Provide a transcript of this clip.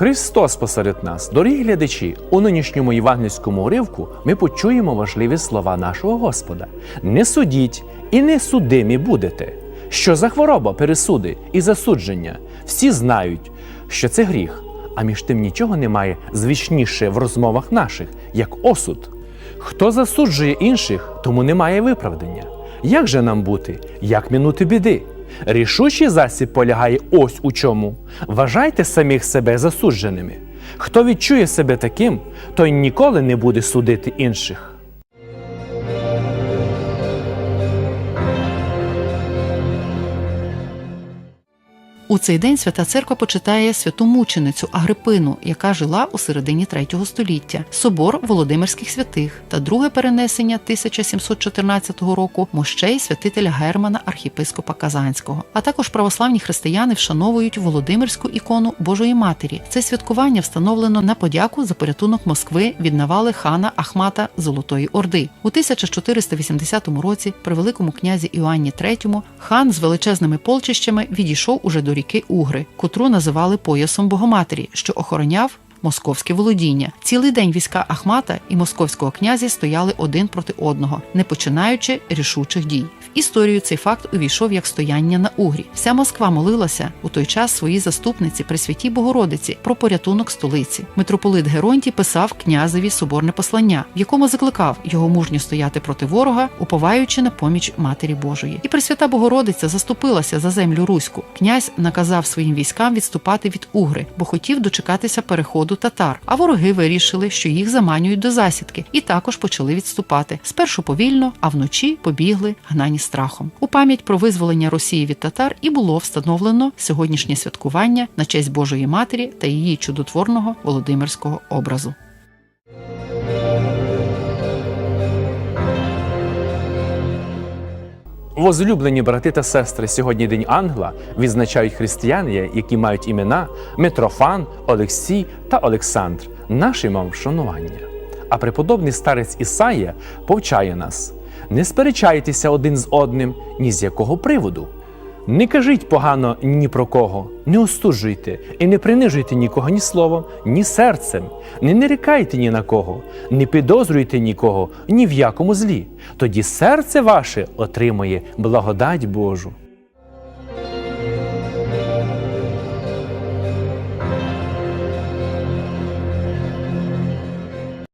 Христос посеред нас, дорогі глядачі, у нинішньому євангельському уривку ми почуємо важливі слова нашого Господа: не судіть і не судимі будете. Що за хвороба пересуди і засудження? Всі знають, що це гріх, а між тим нічого немає звичніше в розмовах наших, як осуд. Хто засуджує інших, тому немає виправдання. Як же нам бути? Як минути біди? Рішучий засіб полягає ось у чому. Вважайте самих себе засудженими. Хто відчує себе таким, той ніколи не буде судити інших. У цей день свята церква почитає святу мученицю Агрипину, яка жила у середині третього століття, собор Володимирських святих та друге перенесення 1714 року мощей святителя Германа, архіпископа Казанського. А також православні християни вшановують Володимирську ікону Божої Матері. Це святкування встановлено на подяку за порятунок Москви від навали хана Ахмата Золотої Орди. У 1480 році при великому князі Іоанні III хан з величезними полчищами відійшов уже до ріки Угри, котру називали поясом Богоматері, що охороняв. Московське володіння цілий день війська Ахмата і московського князя стояли один проти одного, не починаючи рішучих дій. В історію цей факт увійшов як стояння на Угрі. Вся Москва молилася у той час своїй заступниці при святій Богородиці про порятунок столиці. Митрополит Геронтій писав князеві соборне послання, в якому закликав його мужньо стояти проти ворога, уповаючи на поміч Матері Божої. І Пресвята Богородиця заступилася за землю руську. Князь наказав своїм військам відступати від Угри, бо хотів дочекатися переходу татар. А вороги вирішили, що їх заманюють до засідки, і також почали відступати. Спершу повільно, а вночі побігли гнані страхом. У пам'ять про визволення Росії від татар і було встановлено сьогоднішнє святкування на честь Божої Матері та її чудотворного Володимирського образу. Возлюблені брати та сестри, сьогодні День Ангела відзначають християни, які мають імена Митрофан, Олексій та Олександр. Наші вам вшанування. А преподобний старець Ісаїя повчає нас: не сперечайтеся один з одним ні з якого приводу. Не кажіть погано ні про кого, не остужуйте і не принижуйте нікого ні словом, ні серцем, не нарікайте ні на кого, не підозрюйте нікого ні в якому злі. Тоді серце ваше отримує благодать Божу.